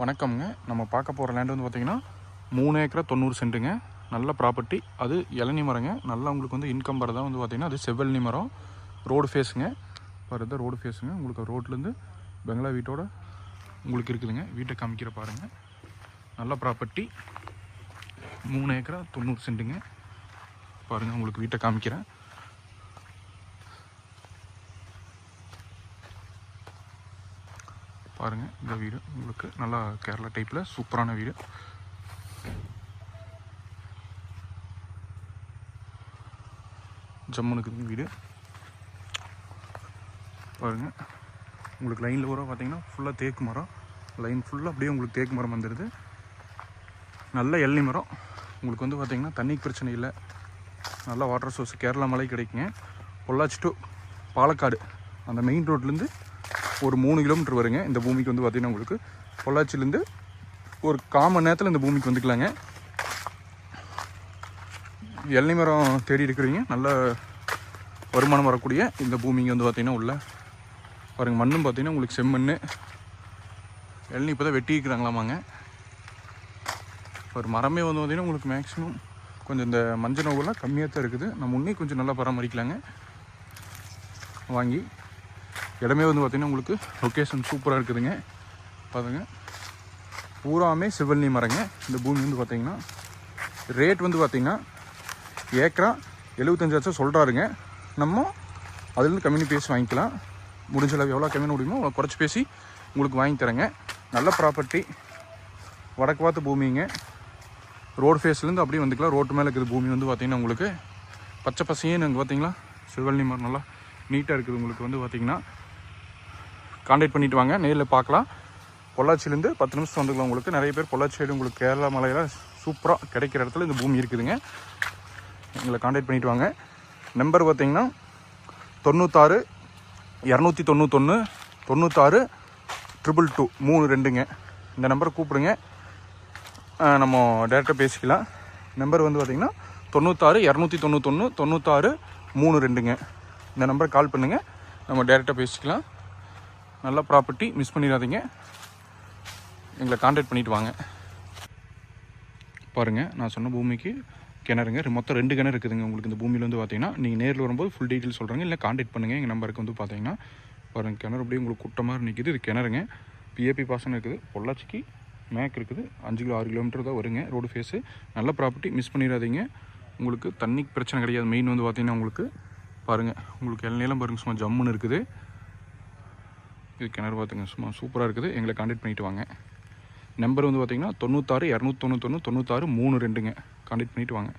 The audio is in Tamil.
வணக்கம்ங்க. நம்ம பார்க்க போகிற லேண்ட் வந்து பார்த்திங்கன்னா மூணு ஏக்கரை தொண்ணூறு சென்ட்டுங்க. நல்ல ப்ராப்பர்ட்டி அது இளநி மரங்க. நல்லா உங்களுக்கு வந்து இன்கம் வரதான் வந்து பார்த்திங்கன்னா அது செவ்வெளனி மரம். ரோடு ஃபேஸுங்க பாருங்க ரோடு ஃபேஸுங்க உங்களுக்கு ரோட்லேருந்து பெங்களா வீட்டோட உங்களுக்கு இருக்குதுங்க. வீட்டை காமிக்கிற பாருங்கள் நல்ல ப்ராப்பர்ட்டி மூணு ஏக்கரா தொண்ணூறு சென்ட்டுங்க. பாருங்கள் உங்களுக்கு வீட்டை காமிக்கிறேன். பாருங்கள் இந்த வீடு உங்களுக்கு நல்லா கேரளா டைப்பில் சூப்பரான வீடு. ஜம்முனுக்கு வீடு. பாருங்கள் உங்களுக்கு லைனில் வர பார்த்தீங்கன்னா ஃபுல்லாக தேக்கு மரம். லைன் ஃபுல்லாக அப்படியே உங்களுக்கு தேக்கு மரம் வந்துடுது நல்ல எள்ளி மரம். உங்களுக்கு வந்து பார்த்திங்கன்னா தண்ணி பிரச்சனை இல்லை. நல்ல வாட்டர் சோர்ஸ் கேரளா மலை கிடைக்குங்க. பொள்ளாச்சி டு பாலக்காடு. அந்த மெயின் ரோட்லேருந்து ஒரு மூணு கிலோமீட்டர் வருங்க. இந்த பூமிக்கு வந்து பார்த்திங்கன்னா உங்களுக்கு பொள்ளாச்சிலேருந்து ஒரு காமன் நேரத்தில் இந்த பூமிக்கு வந்துக்கலாங்க. எல்லை மரம் தேடி இருக்கிறீங்க நல்ல வருமானம் வரக்கூடிய இந்த பூமிங்க வந்து பார்த்திங்கன்னா உள்ள பாருங்கள் மண்ணும் பார்த்திங்கன்னா உங்களுக்கு செம்மண் எள்ளி இப்போ தான் வெட்டி இருக்கிறாங்களாமாங்க. ஒரு மரமே வந்து பார்த்திங்கன்னா உங்களுக்கு மேக்ஸிமம் கொஞ்சம் இந்த மஞ்சள் நோவெல்லாம் கம்மியாக தான் இருக்குது. நம்ம இன்னும் கொஞ்சம் நல்லா பராமரிக்கலாங்க. வாங்கி இடமே வந்து பார்த்திங்கன்னா உங்களுக்கு லொக்கேஷன் சூப்பராக இருக்குதுங்க. பாருங்க. பூராமே சிவல்லி மரங்க. இந்த பூமி வந்து பார்த்திங்கன்னா ரேட் வந்து பார்த்திங்கன்னா ஏக்கரா எழுபத்தஞ்சு லட்சம் சொல்கிறாருங்க நம்ம அதுலேருந்து கம்மினி பேசி வாங்கிக்கலாம். முடிஞ்ச அளவு எவ்வளோ கம்மி முடியுமோ அவ்வளோ குறைச்சி பேசி உங்களுக்கு வாங்கி தரேங்க. நல்ல ப்ராப்பர்ட்டி வடக்கு பார்த்து பூமிங்க. ரோடு ஃபேஸ்லேருந்து அப்படியே வந்துக்கலாம். ரோட்டு மேலே இருக்கிற பூமி வந்து பார்த்திங்கன்னா உங்களுக்கு பச்சை பசையன்னு அங்கே பார்த்தீங்களா? சிவல்லி மரம் நல்லா நீட்டாக இருக்குது உங்களுக்கு வந்து பார்த்திங்கன்னா. காண்டாக்ட் பண்ணிட்டு வாங்க நேரில் பார்க்கலாம். பொள்ளாச்சிலேருந்து பத்து நிமிஷம் வந்துக்கலாம் உங்களுக்கு. நிறைய பேர் பொள்ளாச்சி உங்களுக்கு கேரளா மலையெல்லாம் சூப்பராக கிடைக்கிற இடத்துல இந்த பூமி இருக்குதுங்க. எங்களை காண்டாக்ட் பண்ணிட்டு வாங்க. நம்பர் பார்த்தீங்கன்னா தொண்ணூத்தாறு இரநூத்தி தொண்ணூத்தொன்று தொண்ணூத்தாறு ட்ரிபிள் டூ மூணு ரெண்டுங்க. இந்த நம்பரை கூப்பிடுங்க. நம்ம டேரெக்டாக பேசிக்கலாம். நம்பர் வந்து பார்த்திங்கன்னா தொண்ணூத்தாறு இரநூத்தி தொண்ணூத்தொன்று தொண்ணூத்தாறு மூணு ரெண்டுங்க. இந்த நம்பரை கால் பண்ணுங்கள் நம்ம டேரெக்டாக பேசிக்கலாம். நல்ல ப்ராப்பர்ட்டி மிஸ் பண்ணிடாதீங்க. எங்களை காண்டாக்ட் பண்ணிட்டு வாங்க. பாருங்கள் நான் சொன்ன பூமிக்கு கிணறுங்க. மொத்தம் ரெண்டு கிணறு இருக்குதுங்க. உங்களுக்கு இந்த பூமியில் வந்து பார்த்தீங்கன்னா நீங்கள் நேரில் வரும்போது ஃபுல் டீட்டெயில் சொல்கிறாங்க இல்லை காண்டாக்ட் பண்ணுங்கள் எங்கள் நம்பருக்கு வந்து பார்த்தீங்கன்னா பாருங்கள் கிணறு அப்படியே உங்களுக்கு குட்டமாக நிற்கிது இது கிணறுங்க. பிஏபி பாசனம் இருக்குது. பொள்ளாச்சிக்கு மேக் இருக்குது. அஞ்சு கிலோ ஆறு கிலோமீட்டர் தான் வருங்க. ரோடு ஃபேஸு நல்ல ப்ராப்பர்ட்டி மிஸ் பண்ணிடாதீங்க. உங்களுக்கு தண்ணி பிரச்சனை கிடையாது. மெயின் வந்து பார்த்தீங்கன்னா உங்களுக்கு பாருங்கள் உங்களுக்கு எல்லாம் பாருங்கள் சும்மா ஜம்முன்னு இருக்குது. இது கிணறு பார்த்துங்க சும்மா சூப்பராக இருக்குது. எங்களை காண்டக்ட் பண்ணிட்டு வாங்க. நம்பர் வந்து பார்த்திங்கன்னா தொண்ணூத்தாறு இரநூத்தி தொண்ணூத்தொன்று தொண்ணூத்தாறு மூணு ரெண்டுங்க. காண்டக்ட் பண்ணிவிட்டு வாங்க.